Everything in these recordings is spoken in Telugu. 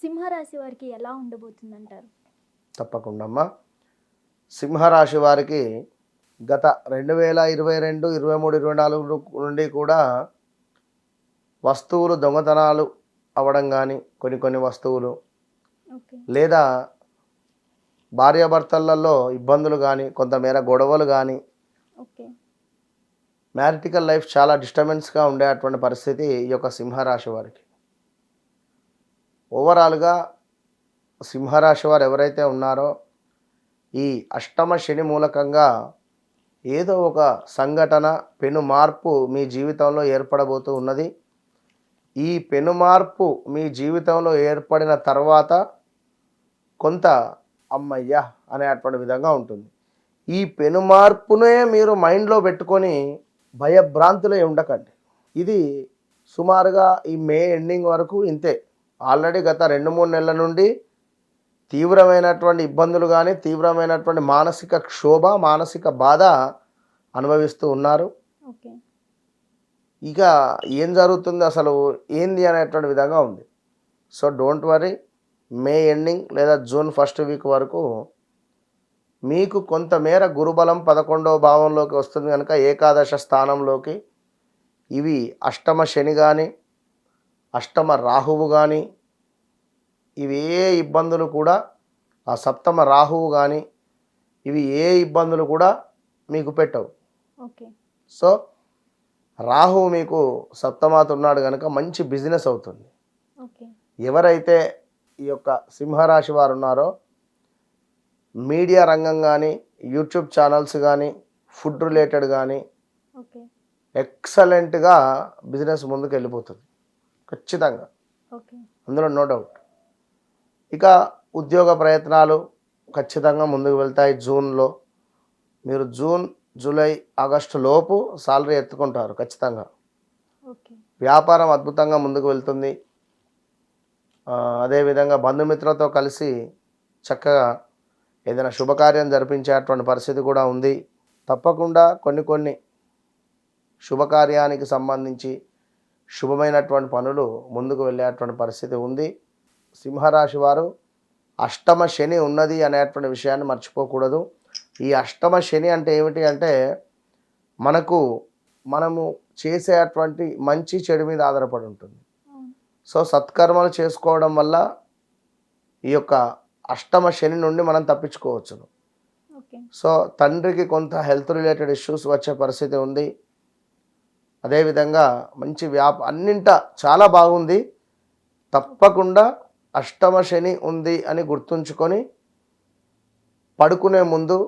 సింహరాశి వారికి ఎలా ఉండబోతుంది అంటారు తప్పకుండా అమ్మా. సింహరాశి వారికి గత రెండు వేల ఇరవై రెండు ఇరవై మూడు ఇరవై నాలుగు నుండి కూడా వస్తువులు దొంగతనాలు అవ్వడం కానీ కొన్ని కొన్ని వస్తువులు లేదా భార్యాభర్తలలో ఇబ్బందులు కానీ కొంతమేర gొడవలు కానీ ఓకే. మ్యారిటికల్ లైఫ్ చాలా డిస్టర్బెన్స్గా ఉండేటువంటి పరిస్థితి ఈ యొక్క సింహరాశి వారికి. ఓవరాల్గా సింహరాశి వారు ఎవరైతే ఉన్నారో ఈ అష్టమ శని మూలకంగా ఏదో ఒక సంఘటన పెను మార్పు మీ జీవితంలో ఏర్పడబోతూ ఉన్నది. ఈ పెను మార్పు మీ జీవితంలో ఏర్పడిన తర్వాత కొంత అమ్మయ్య అనేటువంటి విధంగా ఉంటుంది. ఈ పెను మార్పునే మీరు మైండ్లో పెట్టుకొని భయభ్రాంతులే ఉండకండి. ఇది సుమారుగా ఈ మే ఎండింగ్ వరకు ఇంతే. ఆల్రెడీ గత రెండు మూడు నెలల నుండి తీవ్రమైనటువంటి ఇబ్బందులు కానీ తీవ్రమైనటువంటి మానసిక క్షోభ మానసిక బాధ అనుభవిస్తూ ఉన్నారు. ఇక ఏం జరుగుతుంది అసలు? ఏంది అనేటువంటి విధంగా ఉంది. So don't worry May ending లేదా జూన్ ఫస్ట్ వీక్ వరకు మీకు కొంతమేర గురుబలం పదకొండవ భావంలోకి వస్తుంది కనుక ఏకాదశ స్థానంలోకి ఇవి అష్టమ శని కానీ అష్టమ రాహువు కానీ ఇవి ఏ ఇబ్బందులు కూడా ఆ సప్తమ రాహువు కానీ ఇవి ఏ ఇబ్బందులు కూడా మీకు పెట్టవు. ఓకే. సో రాహువు మీకు సప్తమాత ఉన్నాడు కనుక మంచి బిజినెస్ అవుతుంది. ఎవరైతే ఈ యొక్క సింహరాశి వారు ఉన్నారో మీడియా రంగం కానీ యూట్యూబ్ ఛానల్స్ కానీ ఫుడ్ రిలేటెడ్ కానీ ఓకే. ఎక్సలెంట్గా బిజినెస్ ముందుకు వెళ్ళిపోతుంది ఖచ్చితంగా. అందులో నో డౌట్. ఇక ఉద్యోగ ప్రయత్నాలు ఖచ్చితంగా ముందుకు వెళ్తాయి జూన్లో. మీరు జూన్ జూలై ఆగస్టు లోపు సాలరీ ఎత్తుకుంటారు ఖచ్చితంగా. వ్యాపారం అద్భుతంగా ముందుకు వెళ్తుంది. అదేవిధంగా బంధుమిత్రులతో కలిసి చక్కగా ఏదైనా శుభకార్యం జరిపించేటువంటి పరిస్థితి కూడా ఉంది. తప్పకుండా కొన్ని కొన్ని శుభకార్యానికి సంబంధించి శుభమైనటువంటి పనులు ముందుకు వెళ్ళేటువంటి పరిస్థితి ఉంది. సింహరాశి వారు అష్టమ శని ఉన్నది అనేటువంటి విషయాన్ని మర్చిపోకూడదు. ఈ అష్టమ శని అంటే ఏమిటి అంటే మనకు మనము చేసేటువంటి మంచి చెడు మీద ఆధారపడి ఉంటుంది. సో సత్కర్మలు చేసుకోవడం వల్ల ఈ యొక్క అష్టమ శని నుండి మనం తప్పించుకోవచ్చును. సో తండ్రికి కొంత హెల్త్ రిలేటెడ్ ఇష్యూస్ వచ్చే పరిస్థితి ఉంది. అదేవిధంగా మంచి వ్యాప అన్నింట చాలా బాగుంది. తప్పకుండా అష్టమ శని ఉంది అని గుర్తుంచుకొని పడుకునే ముందు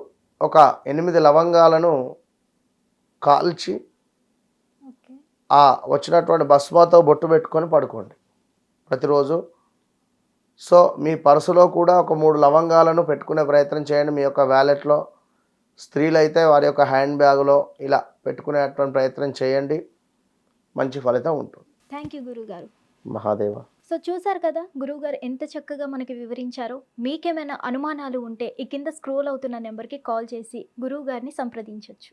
ఒక ఎనిమిది లవంగాలను కాల్చి ఆ వచ్చినటువంటి భస్మాతో బొట్టు పెట్టుకొని పడుకోండి ప్రతిరోజు. సో మీ పర్సులో కూడా ఒక మూడు లవంగాలను పెట్టుకునే ప్రయత్నం చేయండి మీ యొక్క వ్యాలెట్లో. స్త్రీలైతే వారి యొక్క హ్యాండ్ బ్యాగులో ఇలా పెట్టుకునేటువంటి ప్రయత్నం చేయండి. మంచి ఫలితం ఉంటుంది. థ్యాంక్ యూ గురుగారు. మహాదేవ. సో చూసారు కదా గురువుగారు ఎంత చక్కగా మనకి వివరించారో. మీకేమైనా అనుమానాలు ఉంటే ఈ కింద స్క్రోల్ అవుతున్న నెంబర్కి కాల్ చేసి గురువు గారిని సంప్రదించవచ్చు